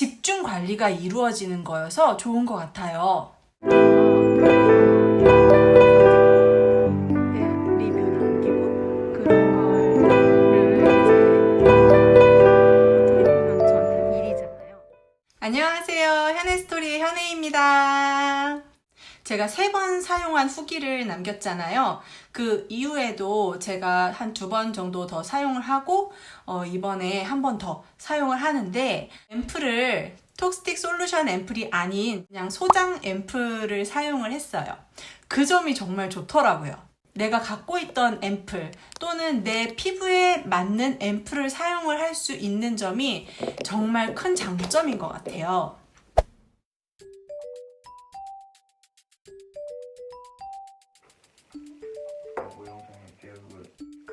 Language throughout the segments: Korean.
집중 관리가 이루어지는 거여서 좋은 것 같아요. 네. 안녕하세요. 현해스토리의 현해입니다. 제가 세 번 사용한 후기를 남겼잖아요. 그 이후에도 제가 한 두 번 정도 더 사용을 하고, 어, 이번에 한 번 더 사용을 하는데, 앰플을 톡스틱 솔루션 앰플이 아닌 그냥 소장 앰플을 사용을 했어요. 그 점이 정말 좋더라고요. 내가 갖고 있던 앰플 또는 내 피부에 맞는 앰플을 사용을 할 수 있는 점이 정말 큰 장점인 것 같아요.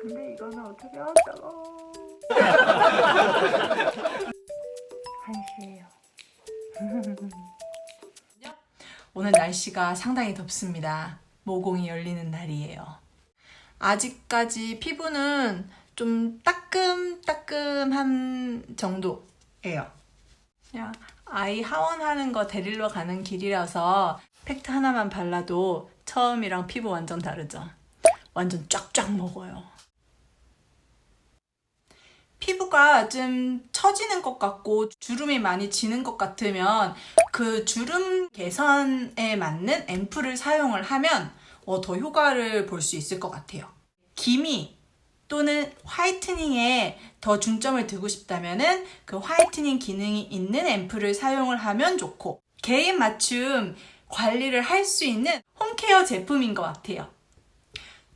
근데 이거는 어떻게 하죠? 한시예요. 오늘 날씨가 상당히 덥습니다. 모공이 열리는 날이에요. 아직까지 피부는 좀 따끔따끔한 정도예요. 그냥 아이 하원하는 거 데리러 가는 길이라서 팩트 하나만 발라도 처음이랑 피부 완전 다르죠. 완전 쫙쫙 먹어요. 피부가 좀 처지는 것 같고 주름이 많이 지는 것 같으면 그 주름 개선에 맞는 앰플을 사용을 하면 어, 더 효과를 볼 수 있을 것 같아요. 기미 또는 화이트닝에 더 중점을 두고 싶다면은 그 화이트닝 기능이 있는 앰플을 사용을 하면 좋고 개인 맞춤 관리를 할 수 있는 홈케어 제품인 것 같아요.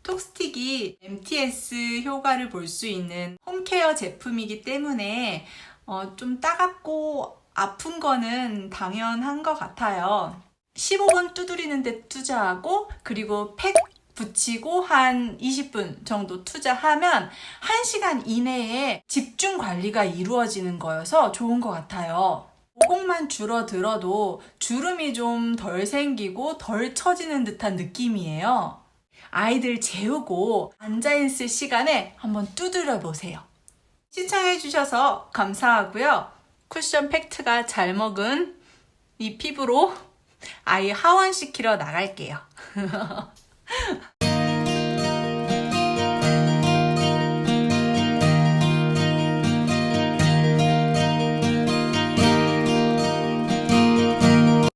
톡스틱이 MTS 효과를 볼 수 있는 홈케어 제품이기 때문에 어, 좀 따갑고 아픈 거는 당연한 것 같아요. 15분 두드리는데 투자하고 그리고 팩 붙이고 한 20분 정도 투자하면 1시간 이내에 집중 관리가 이루어지는 거여서 좋은 것 같아요. 모공만 줄어들어도 주름이 좀 덜 생기고 덜 처지는 듯한 느낌이에요. 아이들 재우고 앉아있을 시간에 한번 두드려 보세요. 시청해주셔서 감사하고요. 쿠션 팩트가 잘 먹은 이 피부로 아이 하원시키러 나갈게요.